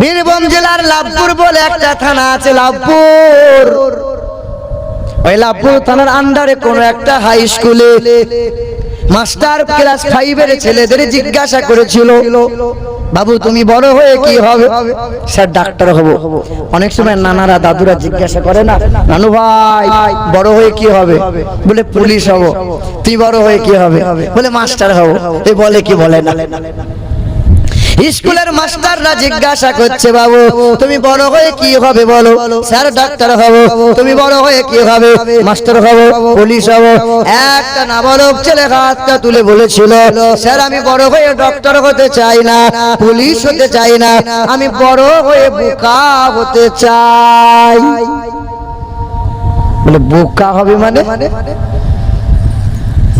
বীরভূম জেলার লাভপুর বলে একটা থানা আছে লাভপুর। ওই লাভপুর থানার আন্ডারে কোন একটা হাই স্কুলে মাস্টার ক্লাস ফাইভের ছেলেদের জিজ্ঞাসা করেছিল, বাবু, তুমি বড় হয়ে কি হবে? স্যার, ডাক্তার হব। অনেক সময় নানারা, দাদুরা জিজ্ঞাসা করে না, নানু ভাই, বড় হয়ে কি হবে? বলে, পুলিশ হব। তুই বড় হয়ে কি হবে? বলে, মাস্টার হব। এ বলে কি বলে না? স্কুলের মাস্টাররা জিজ্ঞাসা করছে বাবু তুমি বড় হয়ে কি হবে বলো? স্যার ডাক্তার হব। তুমি বড় হয়ে কি হবে? মাস্টার হব পুলিশ হব। একটা নাবালক ছেলে হাতটা তুলে বলেছিল স্যার আমি বড় হয়ে ডক্টর হতে চাই না পুলিশ হতে চাই না আমি বড় হয়ে বোকা হতে চাই। বলে বোকা হবে মানে? মানে?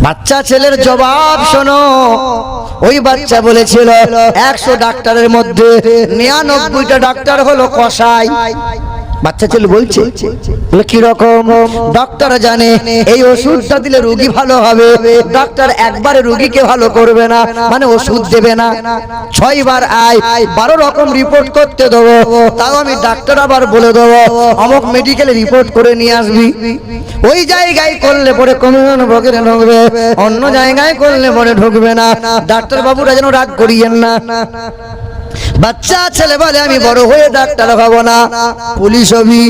বাচ্চা ছেলের জবাব শোনো। ওই বাচ্চা বলেছিল একশো ডাক্তারের মধ্যে নিরানব্বইটা ডাক্তার হলো কষাই বাচ্চা ছেলে বলছে, বলে, কীরকম? ডাক্তার জানে, এই ওষুধটা দিলে রুগী ভালো হবে। ডক্টর একবারে রুগীকে ভালো করবে না মানে ওষুধ দেবে না। ছয়বার আয়, বারো রকম রিপোর্ট করতে দেবো, তাও আমি ডাক্তার আবার বলে দেবো, অমুক মেডিকেলে রিপোর্ট করে নিয়ে আসবি। ওই জায়গায় করলে পরে কমিশন বকেরে ঢুকবে, অন্য জায়গায় করলে পরে ঢুকবে না। ডাক্তার বাবুরা যেন রাগ করিয়েন না। বাচ্চা, ছেলে বলে আমি বড় হয়ে ডাক্তার হব না, পুলিশ হবি।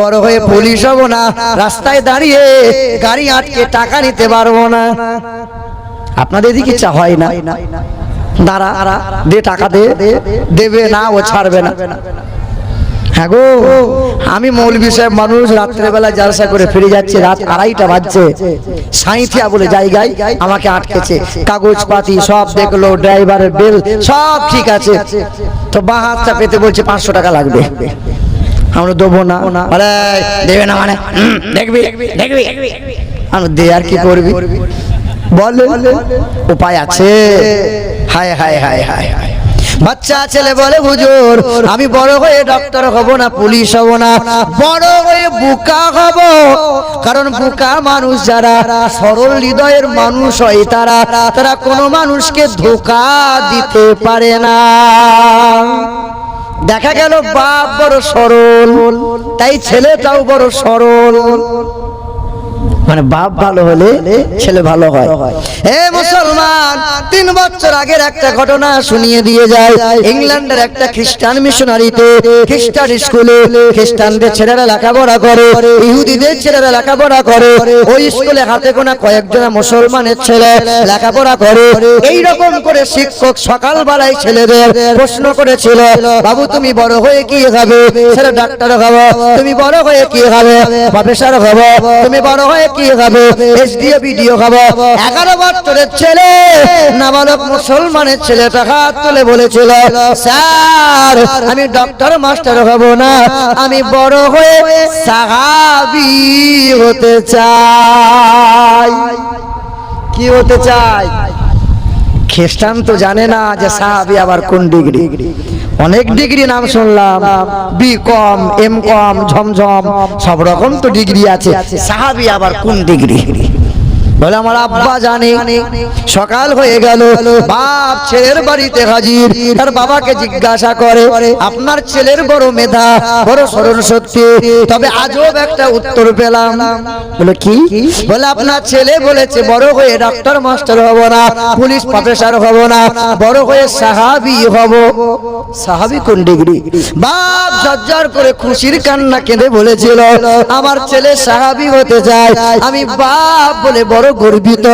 বড় হয়ে পুলিশ হব না, রাস্তায় দাঁড়িয়ে গাড়ি আটকে টাকা নিতে পারব না। আপনাদের এদিকে ইচ্ছা হয় না? দাঁড়া, দে টাকা দে, দেবে না ও ছাড়বে না। হ্যাঁ গো আমি মৌলবি সাহেব মানুষ রাত্রেবেলা জালসা করে ফিরে যাচ্ছে রাত আড়াইটা বাজছে। সাঁইথিয়া বলে জায়গায় আমাকে আটকেছে। কাগজপাতি সব দেখল ড্রাইভারের বিল সব ঠিক আছে। তো বাঁ হাতটা পেতে বলছে পাঁচশো টাকা লাগবে। আমরা দেবো না। বলে, দেবে না মানে? দেখবি দেখবি আমরা দে আর কি করবি? বলে উপায় আছে। হায় হায় হায় হায় হায়। বাচ্চা ছেলে বলে, হুজুর, আমি বড় হয়ে ডক্টর হব না পুলিশ হব না। বড় হয়ে বুকা হব। কারণ বুকা মানুষ যারা, সরল হৃদয়ের মানুষ হয় তারা তারা কোনো মানুষকে ধোকা দিতে পারে না। দেখা গেল বাপ বড় সরল, তাই ছেলেটাও বড় সরল। মানে বাপ ভালো হলে ছেলে ভালো হয়। হে মুসলমান, তিন বছর আগের একটা ঘটনা শুনিয়ে দিয়ে যায়। ইংল্যান্ডের একটা খ্রিস্টান মিশনারিতে খ্রিস্টান স্কুলে খ্রিস্টানদের ছেলেরা লেখাপড়া করে, ইহুদিদের ছেলেরা লেখাপড়া করে। ওই স্কুলে হাতে গোনা কয়েকজন মুসলমানের ছেলে লেখাপড়া করে। এই রকম করে শিক্ষক সকাল বেলায় ছেলেদের প্রশ্ন করেছিল, বাবু, তুমি বড় হয়ে কি হবে ছেলে, ডাক্তার হব। তুমি বড় হয়ে কি হবে প্রফেসর হব। তুমি বড় হয়ে কি হবে এসডিও বিডিও হব এগারো বছরের ছেলে, নাবালক মুসলমানের ছেলেটা হাত তুলে বলেছিল, স্যার, আমি ডক্টর মাস্টার হব না। আমি বড় হয়ে সাহাবি হতে চাই। কি হতে চাই? খ্রিস্টান তো জানে না যে সাহাবি আবার কোন ডিগ্রি। অনেক ডিগ্রি নাম শুনলাম, বি কম, এম কম, ঝমঝম, সব রকম তো ডিগ্রি আছে। সাহাবি আবার কোন ডিগ্রি? বলে, আমার আব্বা জানে, সকাল হয়ে গেল, বাপ ছেলের বাড়িতে হাজির। তার বাবাকে জিজ্ঞাসা করে, আপনার ছেলের বড় মেধা, বড় স্মরণ শক্তি। তবে আজব একটা উত্তর পেলাম। বলে, কি? বলে, আপনার ছেলে বলেছে, বড় হয়ে ডাক্তার মাস্টার হব না, পুলিশ প্রফেসর হব না, বড় হয়ে সাহাবি হব। সাহাবি কোন ডিগ্রি? বাপ ঝরঝর করে খুশির কান্না কেঁদে বলেছিল, আমার ছেলে সাহাবি হতে চায়, আমি বাপ বলে বড় গর্বিত।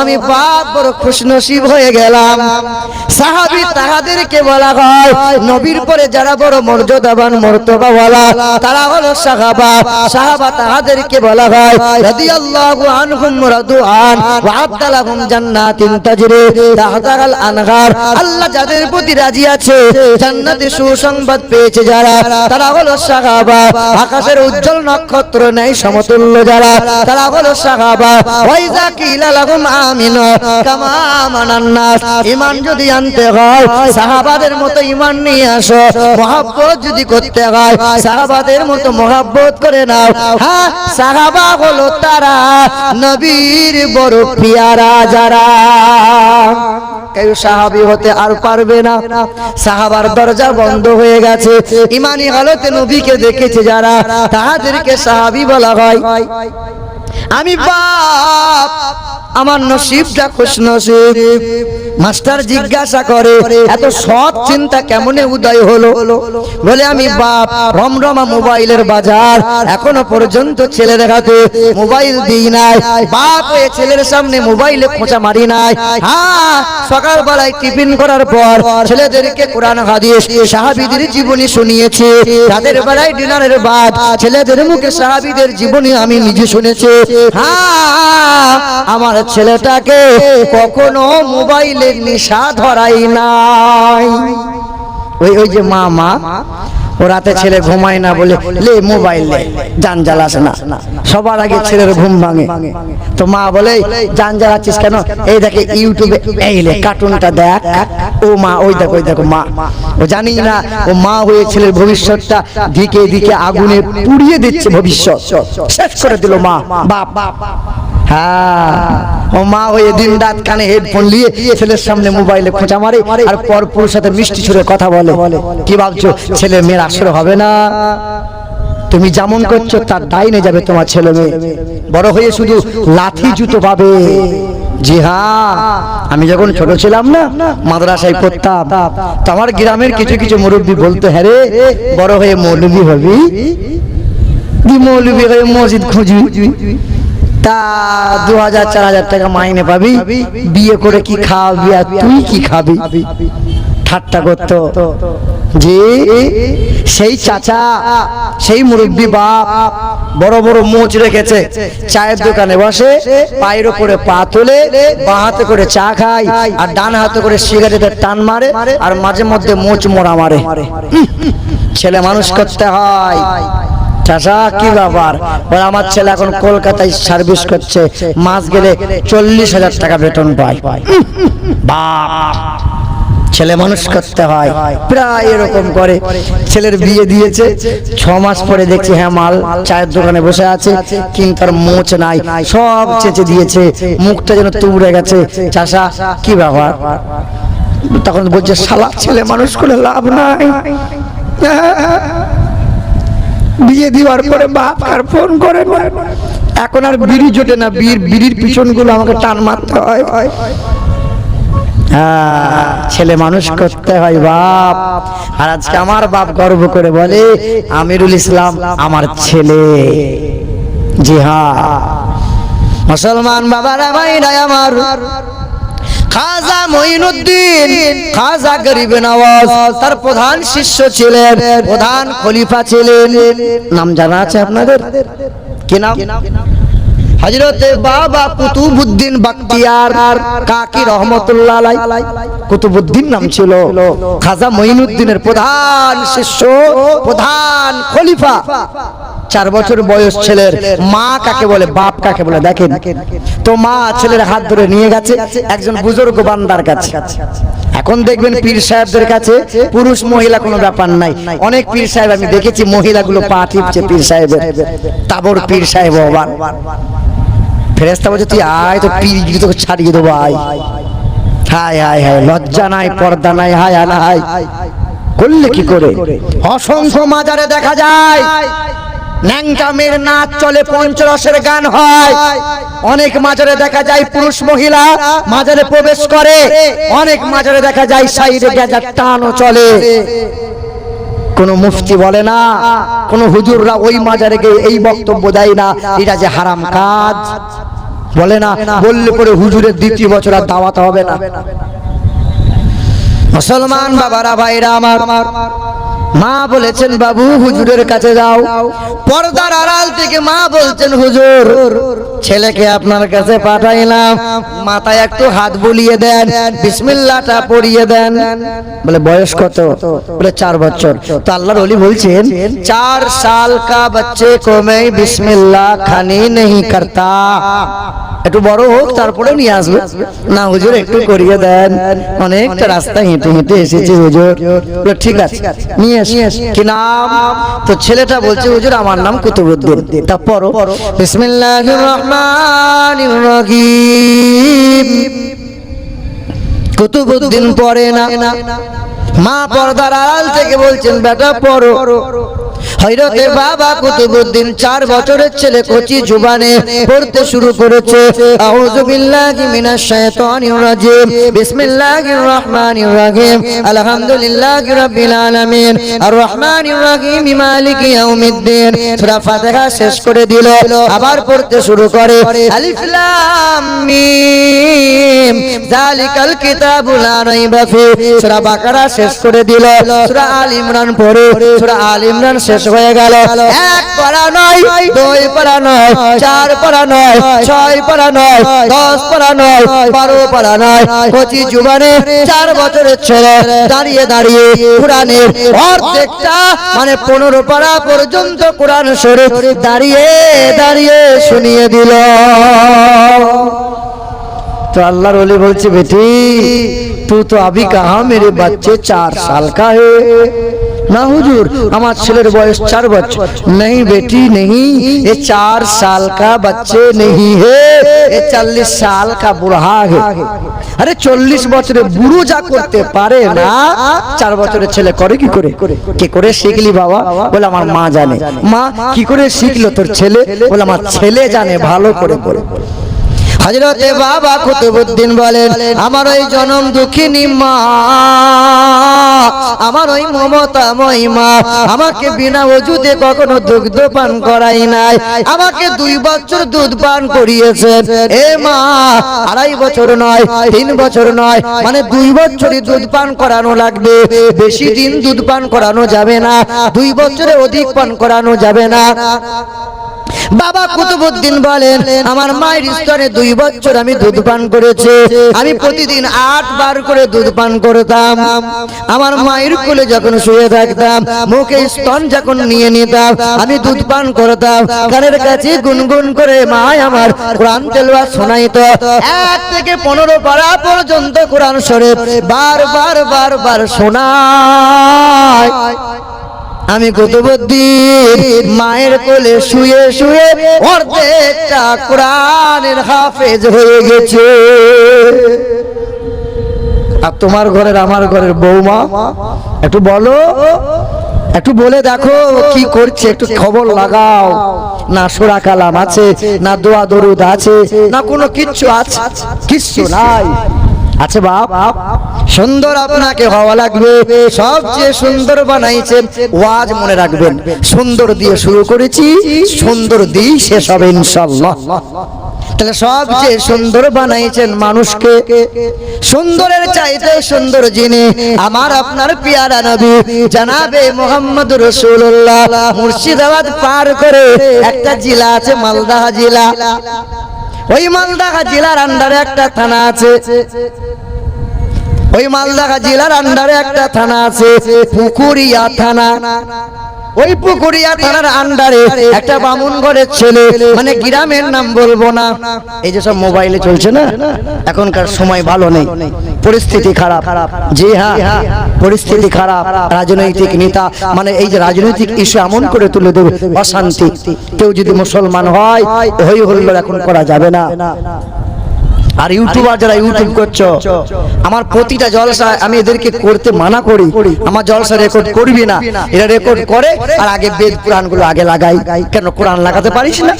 আমি বাপ বড় খুশনসিব হয়ে গেলাম। সাহাবি তাহাদেরকে বলা হয়, নবীর পরে যারা বড় মর্যাদাবান মর্তবা বলা তারা হলো সাহাবা। সাহাবা তাহাদেরকে বলা হয়, রাদিয়াল্লাহু আনহুম রাদুআন ওয়া আদালাহুম জান্নাতিন তাজরি। তাহতাল আনহার, আল্লাহ যাদের প্রতি রাজি আছে, জান্নাতে সুসংবাদ পেয়েছে যারা, তারা হলো সাহাবা। আকাশের উজ্জ্বল নক্ষত্র নেই সমতুল্য যারা, তারা হলো সাহাবা। ওই সাহাবাদের মতো নিয়ে আসো যদি মতো করে হ্যাঁ তারা, নবীর বড় পিয়ারা যারা। কেউ সাহাবি হতে আর পারবে না। সাহাবার দরজা বন্ধ হয়ে গেছে। ইমানি হালতে নবীকে দেখেছে যারা তাদেরকে সাহাবি বলা হয়। আমি বাপ, আমার নসিবটা খুশ নসিব। মাস্টার জিজ্ঞাসা করে, এত সৎ চিন্তা কেমনে উদয় হলো? বলে, আমি বাপ, রমরমা মোবাইলের বাজার, এখনও পর্যন্ত ছেলের হাতে মোবাইল দিই নাই। বাপ হয়ে ছেলের সামনে মোবাইলে খোঁচা মারি নাই। হ্যাঁ সকালবেলায় টিফিন করার পর ছেলেদেরকে কোরআন, হাদিস, সাহাবীদের জীবনী শুনিয়েছি। রাতের বেলায় ডিনারের বাদ ছেলেদের মুখে সাহাবিদের জীবনী আমি নিজে শুনেছি। আমার ছেলেটাকে কখনো মোবাইলের নিশা ধরাই নাই। ওই ওই যে মা মা, ও রাতে ছেলে ঘুমায় না বলে, লে, মোবাইল লে জান জ্বালাস না। সবার আগে ছেলের ঘুম ভাঙে। তো মা বলে জান জ্বালাচ্ছিস কেন? এই দেখে ইউটিউবে, এই লে কার্টুনটা দেখ। ও মা, ওই দেখো ওই দেখো, মা। ও জানি না, ও মা হয়ে ছেলের ভবিষ্যৎটা দিকে দিকে আগুনে পুড়িয়ে দিচ্ছে ভবিষ্যৎ। শেষ করে দিল মা, বাপ। হ্যাঁ ও মা হয়ে দিন রাত কানে হেডফোন নিয়ে ছেলের সামনে মোবাইলে খোঁচা মারে আর পর পুরুষ সাথে মিষ্টি ছুড়ে কথা বলে। কি ভাবছ, ছেলে মেয়ের আসরে হবে না? তুমি যেমন করছ, তার ডাইনে যাবে তোমার ছেলে মেয়ে। বড় হয়ে শুধু লাঠি জুতো পাবে। জি হ্যাঁ আমি যখন ছোট ছিলাম না, মাদ্রাসায় পড়তাম, তো আমার গ্রামের কিছু কিছু মুরব্বী বলতো হ্যাঁ রে, বড় হয়ে মৌলবী হবি, দি মৌলবী হয়ে মসজিদ খুঁজবি, তা দু হাজার চার হাজার টাকা মাইনে পাবি, বিয়ে করে কি খাওয়াবি আর তুই কি খাবি? ঠাট্টা করতো। যে সেই চাচা, সেই মুরব্বী বাপ বড় বড় মোচ রেখেছে। চায়ের দোকানে বসে পায়ের উপরে পা তোলে বাঁ হাতে করে চা খায় আর ডান হাতে করে সিগারেটের টান মারে আর মাঝে মধ্যে মোচ মোড়া মারে। ছেলে মানুষ করতে হয়। চাচা কি ব্যাপার? বলে আমার ছেলে এখন কলকাতায় সার্ভিস করছে। মাস গেলে চল্লিশ হাজার টাকা বেতন পায়। বাপ। ছেলে মানুষ করতে হয়। প্রায় এরকম করে। ছেলের বিয়ে দিয়েছে। ছ মাস পরে দেখছি হ্যাঁ মাল চায়ের দোকানে বসে আছে, কিন্তু আর মোচ নাই। সব চেঁচে দিয়েছে। মুখটা যেন তুবড়ে গেছে। চাষা, কি ব্যাপার? তখন বলছে, শালা ছেলে মানুষ করে লাভ নাই। বিয়ে দেওয়ার পরে বাপ আর ফোন করে। এখন আর বিড়ি জোটে না। বিড়ির পিছনগুলো আমাকে টান মারতে হয়। ছেলে মানুষ করতে হয় বাপ। আর আজকে আমার বাপ গর্ব করে বলে, আমিরুল ইসলাম আমার ছেলে। জি হ্যাঁ মুসলমান বাবারা ভাইরাই আমার। খাজা মঈনুদ্দিন, খাজা গরিব নওয়াজ, তার প্রধান শিষ্য ছিলেন, প্রধান খলিফা ছিলেন। নাম জানা আছে আপনাদের? কি নাম? হজরতে বাবা কুতুবুদ্দিন বাক্তিয়ার কাকি রহমতুল্লাহ কুতুবুদ্দিন নাম ছিল। খাজা মঈনুদ্দিনের প্রধান শিষ্য, প্রধান খলিফা। চার বছর বয়স ছেলের মা কাকে বলে, বাপ কাকে বলে, দেখেন। তো মা ছেলের হাত ধরে নিয়ে গেছে একজন বুজুর্গ বান্দার কাছে। এখন দেখবেন পীর সাহেবদের কাছে পুরুষ মহিলা কোনো ব্যাপার নাই। অনেক পীর সাহেব আমি দেখেছি মহিলাগুলো পা টিপছে পীর সাহেবের। তাবর পীর সাহেব আবার ফেরেস্তা বলছে, তুই আয় তো গিরি তোকে ছাড়িয়ে দেবো, আয়। হায় হায় হায়, লজ্জা নাই, পর্দা নাই, হায় হায় হায়। করলে কি করে? অসংখ্য মাজারে দেখা যায়, ন্যাংটা মেয়ের নাচ চলে, পঞ্চরসের গান হয়। অনেক মাজারে দেখা যায় পুরুষ মহিলা মাজারে প্রবেশ করে। অনেক মাজারে দেখা যায় সাইডে গেজার টানও চলে। কোন মুফতি বলে না, কোন হুজুররা ওই মাজারে গিয়ে এই বক্তব্য দেয় না, এটা যে হারাম কাজ। বলে না, বললে পরে হুজুরের দ্বিতীয় বছর আর দাওয়াতে হবে না। মুসলমান বাবারা, ভাইরা আমার মা বলেছেন, বাবু, হুজুরের কাছে যাও। পর্দার আড়াল থেকে মা বলছেন, হুজুর, ছেলেকে আপনার কাছে পাঠাইলাম। মাথায় একটু হাত বুলিয়ে দেন বিসমিল্লাটা পড়িয়ে দেন। বলে, বয়স কত? বলে, চার বছর। তো আল্লাহর অলি বলছেন, চার সাল কা বাচ্চে কো বিসমিল্লা খানি নেই করতা। একটু বড় হোক তারপরে নিয়ে আসবে। না হুজুর একটু করিয়ে দেন। অনেকটা রাস্তা হেঁটে হেঁটে এসেছি হুজুর। ঠিক আছে। নিয়ে কি নাম? তো ছেলেটা বলছে হুজুর আমার নাম কুতুবুদ্দিন তা পড়ো। বিসমিল্লাহির রহমানির রহিম। কুতুবুদ্দিন পড়ে না। মা পর্দার আড়াল থেকে বলছেন বেটা পড়ো। হযরতে বাবা কুতুবুদ্দিন চার বছরের ছেলে কচি জুবানে পড়তে শুরু করেছে। আউযু বিল্লাহি মিনাশ শাইতানির রাজিম। বিসমিল্লাহির রহমানির রহিম। আলহামদুলিল্লাহি রাব্বিল আলামিন। আর রহমানির রহিম মালিকি ইয়াউমিদ্দিন। সূরা ফাতিহা শেষ করে দিল। আবার পড়তে শুরু করে। আলিফ লাম মিম। যালিকাল কিতাবু লা রাইবা ফি সূরা বাকারা শেষ করে দিল। সূরা আল ইমরান পড়ে। সূরা আল ইমরান শেষ শেষ হয়ে গেল। এক পড়া নয়, দুই পড়া নয়, চার পড়া নয়, ছয় পড়া নয়, দশ পড়া নয়, বারো পড়া নয়। পঁচিশ জুবানে চার বছরের ছেলে দাঁড়িয়ে দাঁড়িয়ে কোরআনের অর্ধেকটা মানে পনেরো পাড়া পর্যন্ত কোরআন শরীর দাঁড়িয়ে দাঁড়িয়ে শুনিয়ে দিল। তো अल्लाह रोले বলছে, বেটি तू তো আবি কাহা, মেরে বাচ্চে চার সাল কাহে? না হুজুর, আমার ছেলের বয়স চার বছর। নেই বেটি, নেই, এ চার সাল কা বাচ্চে নেই হে, এ চল্লিশ সাল কা বুড়া হে। আরে চল্লিশ বছরে বুড়ো যা করতে পারে না, চার বছরের ছেলে করে কি করে? কে করে শিখলি বাবা? বলে আমার মা জানে। মা কি করে শিখলো তোর ছেলে? বলে আমার ছেলে জানে ভালো করে। করে হজরতে বাবা কুতুবুদ্দিন বলেন, আমার ওই জনম দুঃখিনী মা, আমার ওই মমতা মহিমা আমাকে বিনা ওজুতে কখনো দুগ্ধ পান করাই নাই, আমাকে দুই বছর দুধ পান করিয়েছেন এ মা, আড়াই বছর নয়, তিন বছর নয় মানে দুই বছরই দুধ পান করানো লাগবে। বেশি দিন দুধ পান করানো যাবে না, দুই বছরে অধিক পান করানো যাবে না। বাবা কুতুবুদ্দিন বলেন, আমার মায়ের স্তরে দুই বছর আমি দুধ পান করেছি। আমি প্রতিদিন আট বার করে দুধ পান করতাম। আমার মায়ের কোলে যখন শুয়ে থাকতাম, মুখে স্তন যখন নিয়ে নিতাম, আমি দুধ পান করতাম। কানের কাছে গুনগুন করে মা আমার কোরআন তেলওয়া শোনাইতো। এক থেকে পনেরো পারা পর্যন্ত কোরআন শরীফ বারবার বারবার শোনায়। আমি কুতুবুদ্দিন, মায়ের কোলে শুয়ে শুয়ে অর্ধেকটা কোরআনের হাফেজ হয়ে গেছে। আর তোমার ঘরের আমার ঘরের বৌমা, একটু বলো, একটু বলে দেখো কি করছে, একটু খবর লাগাও। না সোরা কালাম আছে, না দোয়া দরুদ আছে, না কোনো কিচ্ছু আছে কিচ্ছু নাই। আছে বাপ, সুন্দর আপনাকে হওয়া লাগবে, সবচেয়ে সুন্দর বানাইছেন ওয়াজ মনে রাখবেন। সুন্দর দিয়ে শুরু করেছি, সুন্দর দিয়ে শেষ হবে ইনশাল্লাহ তাহলে সবচেয়ে সুন্দর বানাইছেন মানুষকে, সুন্দরের চাইতে সুন্দর যিনি, আমার আপনার পিয়ারা নবী, জানাবে মোহাম্মদ রসুল্লাহ মুর্শিদাবাদ পার করে একটা জেলা আছে মালদাহ জেলা। ওই মালদা জেলার আন্ডারে একটা থানা আছে। ওই মালদা জেলার আন্ডারে একটা থানা আছে, পুকুরিয়া থানা। ওই পুকুরিয়া থানার আন্ডারে একটা বামুন ঘরের ছেলে মানে গ্রামের নাম বলব না। এই যে সব মোবাইলে চলছে না? এখনকার সময় ভালো নেই। পরিস্থিতি খারাপ। জি হ্যাঁ পরিস্থিতি খারাপ। রাজনৈতিক নেতা মানে এই যে রাজনৈতিক ইস্যু এমন করে তুলে দেবে, অশান্তি। কেউ যদি মুসলমান হয়, হই হল্লোড় এখন করা যাবে না। আর ইউটিউবার যারা ইউটিউব করছ আমার প্রতিটা জলসা আমি এদেরকে করতে মানা করি আমার জলসা রেকর্ড করবি না এরা রেকর্ড করে আর আগে বেদ পুরাণগুলো আগে লাগাই কেন কোরআন লাগাতে পারিস না?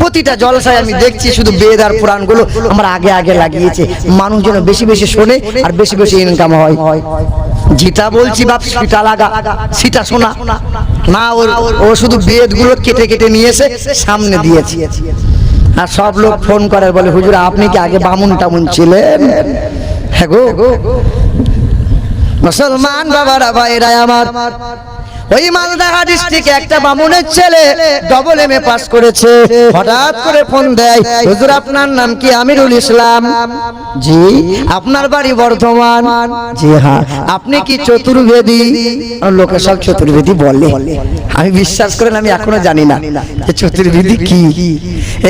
প্রতিটা জলসায় আমি দেখছি শুধু বেদ আর পুরাণগুলো আমার আগে আগে লাগিয়েছে। মানুষ যেন বেশি বেশি শোনে আর বেশি বেশি ইনকাম হয়। যেটা বলছি বাপ সেটা লাগা সেটা শোনা। না ওর ও শুধু বেদগুলো কেটে কেটে নিয়ে এসে সামনে দিয়েছে। আর সব লোক ফোন করে বলে, হুজুর, আপনি কি আগে বামুন টামুন ছিলেন? হ্যাঁ গো। মুসলমান বাবারা ভাইরা আমার, ওই মালদা ডিস্ট্রিক্টে একটা বামুনের ছেলে ডবল এম এ পাস করেছে। হঠাৎ করে ফোন দেয়, হুজুর, আপনার নাম কি? আমিরুল ইসলাম? জি, আপনার বাড়ি বর্ধমান। জি হ্যাঁ। আপনি কি চতুর্বেদী? লোকে সব চতুর্বেদী বলে। আমি বিশ্বাস করেন, আমি এখনও জানি না চতুর্বিধি কি।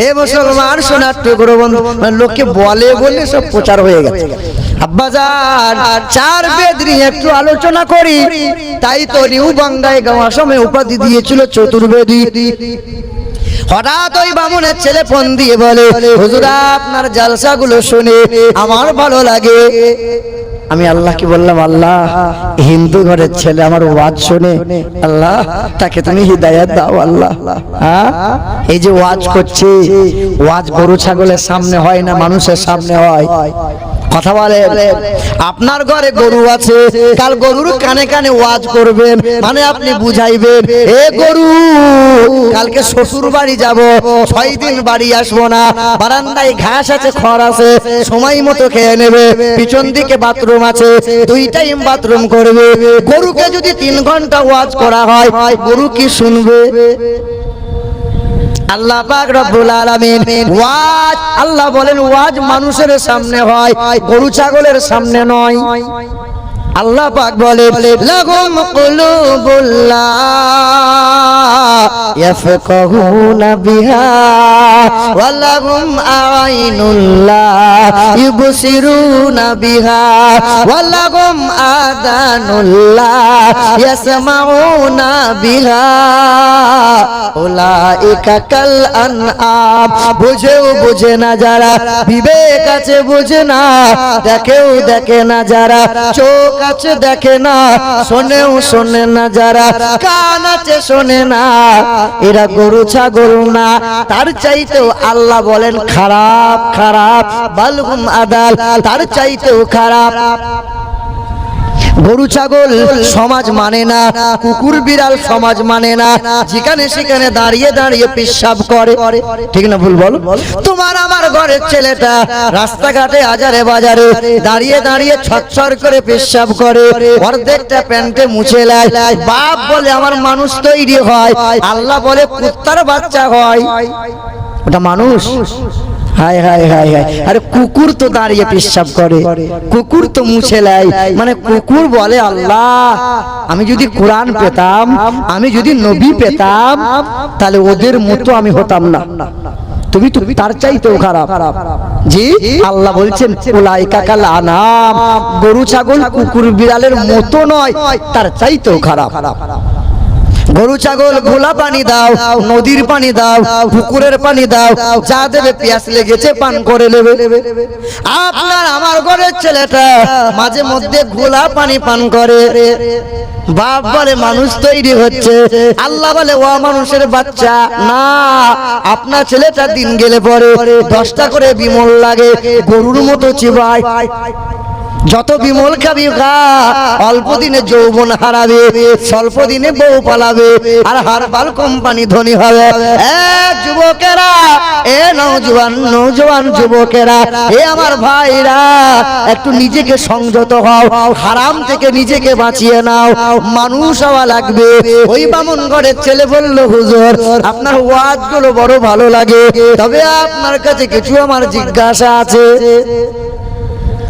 এ মুসলমান, সোনার টুকরো বন্ধু মানে লোকে বলে বলে সব প্রচার হয়ে গেছে। চার বেদ নিয়ে একটু আলোচনা করি। তাই তো নিউ বাংলায় গাওয়া সময় উপাধি দিয়েছিল চতুর্বেদী। হঠাৎ ওই বামুনের ছেলে ফোন দিয়ে বলে, হুজুরা, আপনার জালসাগুলো শুনে আমার ভালো লাগে। আমি আল্লাহকে বললাম, আল্লাহ, হিন্দু ঘরের ছেলে আমার ওয়াজ শুনে। আল্লাহ, তাকে তুমি হৃদায়ত দাও, আল্লাহ। হ্যাঁ? এই যে ওয়াজ করছি, ওয়াজ গরু ছাগলের সামনে হয় না, মানুষের সামনে হয়। কথা বলে, আপনার ঘরে গরু আছে, কাল গরুর কানে কানে ওয়াজ করবেন মানে আপনি বুঝাইবেন, এ গরু, কালকে শ্বশুর বাড়ি যাব, ছয় দিন বাড়ি আসব না, বারান্দায় ঘাস আছে, খড় আছে, সময় মতো খেয়ে নেবে, পিছন দিকে বাথরুম আছে, দুই টাইম বাথরুম করবে, গরুকে যদি তিন ঘণ্টা ওয়াজ করা হয়, গরু কি শুনবে? আল্লাহ পাক রব্বুল আলামিন ওয়াজ, আল্লাহ বলেন, ওয়াজ মানুষের সামনে হয়, গরু ছাগলের সামনে নয়। আল্লাহ পাক বলে লাগুম কুলুবুল্লাহ। ইয়াফকাহুনা বিহা ওয়া লাহুম আইনুল্লাহ ইবসিরুনা বিহা ওয়া লাহুম আদানুল্লাহ ইয়াসমাউনা বিহা। উলাইকা কাল আনআম বুঝেও বুঝে না যারা, বিবেক আছে বুঝে না, দেখেও দেখে না যারা, চোখ আছে দেখে না, শোনেও শোনে না যারা, কান আছে শোনে না এরা গরু, ছাগল না। তার চাইতেও আল্লাহ বলেন খারাপ খারাপ। বালগুম আদাল, তার চাইতেও খারাপ। গরু ছাগল সমাজ মানে না কুকুর বিড়াল সমাজ মানে না যেখানে সেখানে দাঁড়িয়ে দাঁড়িয়ে পেশাব করে। ঠিক না ভুল বল? তোমার আমার ঘরের ছেলেটা রাস্তাঘাটে আজারে বাজারে দাঁড়িয়ে দাঁড়িয়ে ছচ্ছর করে পেশাব করে। অর্ধেকটা প্যান্টে মুছে নেয় বাপ বলে আমার মানুষ তৈরি হয়। আল্লাহ বলে কুত্তার বাচ্চা হয়। ওটা মানুষ। হায় হায় হায় হায়। আরে কুকুর তো দাঁড়িয়ে পেশাব করে। কুকুর তো মুছে নেয়। মানে কুকুর বলে, আল্লাহ, আমি যদি কোরআন পেতাম, আমি যদি নবী পেতাম, তাহলে ওদের মতো আমি হতাম না। তুমি তুমি তার চাইতেও খারাপ। জি, আল্লাহ বলছেন, উলাইকা কাল আনাম। গরু, ছাগল, কুকুর, বিড়ালের মতো নয়, তার চাইতেও খারাপ। গরু, ছাগল, ঘোলা পানি দাও, নদীর পানি দাও, পুকুরের পানি দাও, যা দেবে পেঁয়াজ লেগেছে পান করে নেবে। আপনার আমার ঘরের ছেলেটা মাঝে মধ্যে ঘোলা পানি পান করে। বাপ বলে, মানুষ তৈরি হচ্ছে। আল্লাহ বলে, ও মানুষের বাচ্চা। না, আপনার ছেলেটা দিন গেলে পরে দশটা করে বিমল লাগে, গরুর মতো চিবায়। যত বিমল খাবি অল্প দিনে যৌবন হারাবে, স্বল্প দিনে বউ পালাবে, আর হারবাল কোম্পানি ধনী হবে। যুবকেরা, এ নৌজওয়ান নৌজওয়ান যুবকেরা, এ আমার ভাইরা, একটু নিজেকে সংযত হও, হারাম থেকে নিজেকে বাঁচিয়ে নাও। মানুষ হওয়া লাগবে। ওই বামন ঘরের ছেলে বলল, হুজুর, আপনার ওয়াজগুলো বড় ভালো লাগে, তবে আপনার কাছে কিছু আমার জিজ্ঞাসা আছে।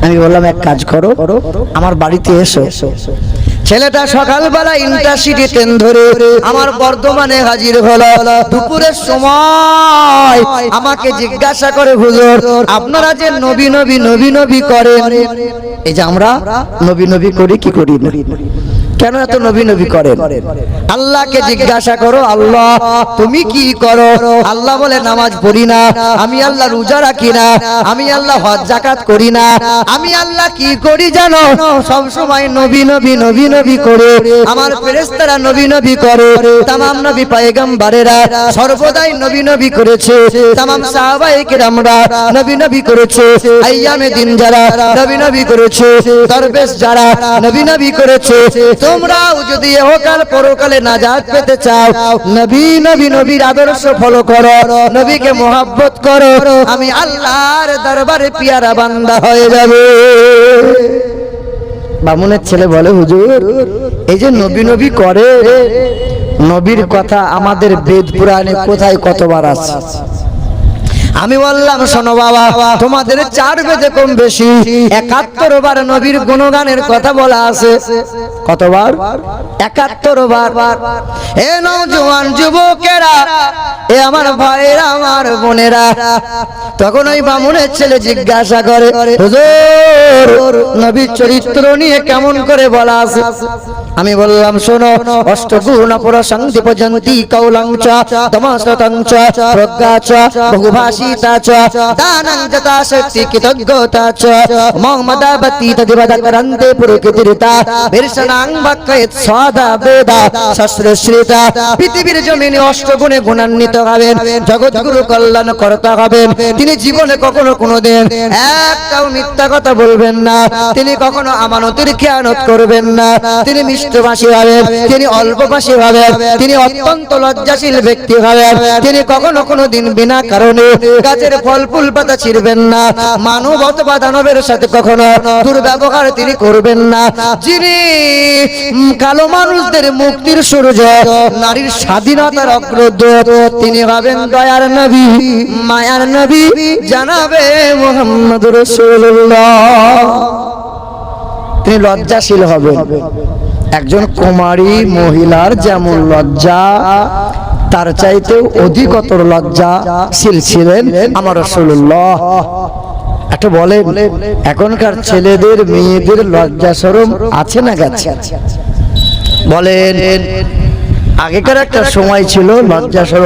আমি বললাম, এক কাজ করো, আমার বাড়িতে এসো। ছেলেটা সকালবেলা ইন্টারসিটি ট্রেন ধরে আমার বর্ধমানে হাজির হলো। দুপুরের সময় আমাকে জিজ্ঞাসা করে, হুজুর, আপনারা যে নবী নবী নবী নবী করেন, এই যে আমরা নবী নবী করি, কি করি না? কেন এত নবী নবী করেন আল্লাহকে জিজ্ঞাসা করো আল্লাহ তুমি কি করো আল্লাহ বলে নামাজ পড়ি না আমি আল্লাহ রোজা রাখি না আমি আল্লাহ হজ জাকাত করি না আমি আল্লাহ কি করি জানো সব সময় নবী নবী নবী নবী করে আমার ফেরেশতারা নবী নবী করে তামাম নবী পয়গম্বরেরা সর্বদাই নবী নবী করেছে তামাম সাহাবায়ে কেরামরা নবী নবী করেছে আইয়ামে দিন যারা নবী নবী করেছে দরবেশ যারা নবী নবী করেছে তোমরাও যদি এহকাল পরকালে নাজাত পেতে চাও, নবী নবী, নবীর আদর্শ ফলো করো, নবীকে মোহাব্বত করো, আমি আল্লাহর দরবারে পিয়ারা বান্দা হয়ে যাবে। বামুনের ছেলে বলে, হুজুর, এই যে নবী নবী করে, নবীর কথা আমাদের বেদ পুরাণে কোথায় কতবার আছে? আমি বললাম, শোনো বাবা, তোমাদের চার বেদে কম বেশি, একাত্তর বার নবীর গুণগানের কথা বলা আছে। কতবার? একাত্তর বার। এ নৌজওয়ান যুবকেরা, এ আমার ভাইয়েরা, আমার বোনেরা। তখন ওই বামুনের ছেলে জিজ্ঞাসা করে নবীর চরিত্র নিয়ে কেমন করে বলা আছে? আমি বললাম, শোনো, অষ্টগুণ প্রশান্তি পর্যন্তি বহুভাষিতা চ শক্তি সদা বেদা শাস্ত্রশ্রিতা পৃথিবীর জমিনে অষ্টগুণে গুণান্বিত হবেন জগৎগুরু কল্যাণ কর্তা হবেন তিনি জীবনে কখনো কোনোদিন একটাও মিথ্যা কথা বলবেন না তিনি কখনো আমানতের খেয়ানত করবেন না তিনি মিষ্টভাষী হবেন তিনি অল্পভাষী হবেন তিনি অত্যন্ত লজ্জাশীল ব্যক্তি হবেন তিনি কখনো কোনো দিন বিনা কারণে গাছের ফল ফুল পাতা ছিড়বেন না মানব অথবা দানবের সাথে কখনো দুর্ব্যবহার তিনি করবেন না যিনি কালো মানুষদের মুক্তির সূর্য, নারীর স্বাধীনতার অগ্রদূত। তিনি হবেন দয়ার নবী, মায়ার নবী, জানাবে মোহাম্মদ রসুল্লাহ। তিনি লজ্জাশীল হবেন। একজন কুমারী মহিলার যেমন লজ্জা, তার চাইতেও অধিকতর লজ্জাশীল ছিলেন আমার রসুল্লাহ। একটা বলেন, এখনকার ছেলেদের, মেয়েদের লজ্জা সরম আছে না গেছে? বলেন আগেকার একটা সময় ছিল লজ্জা সরম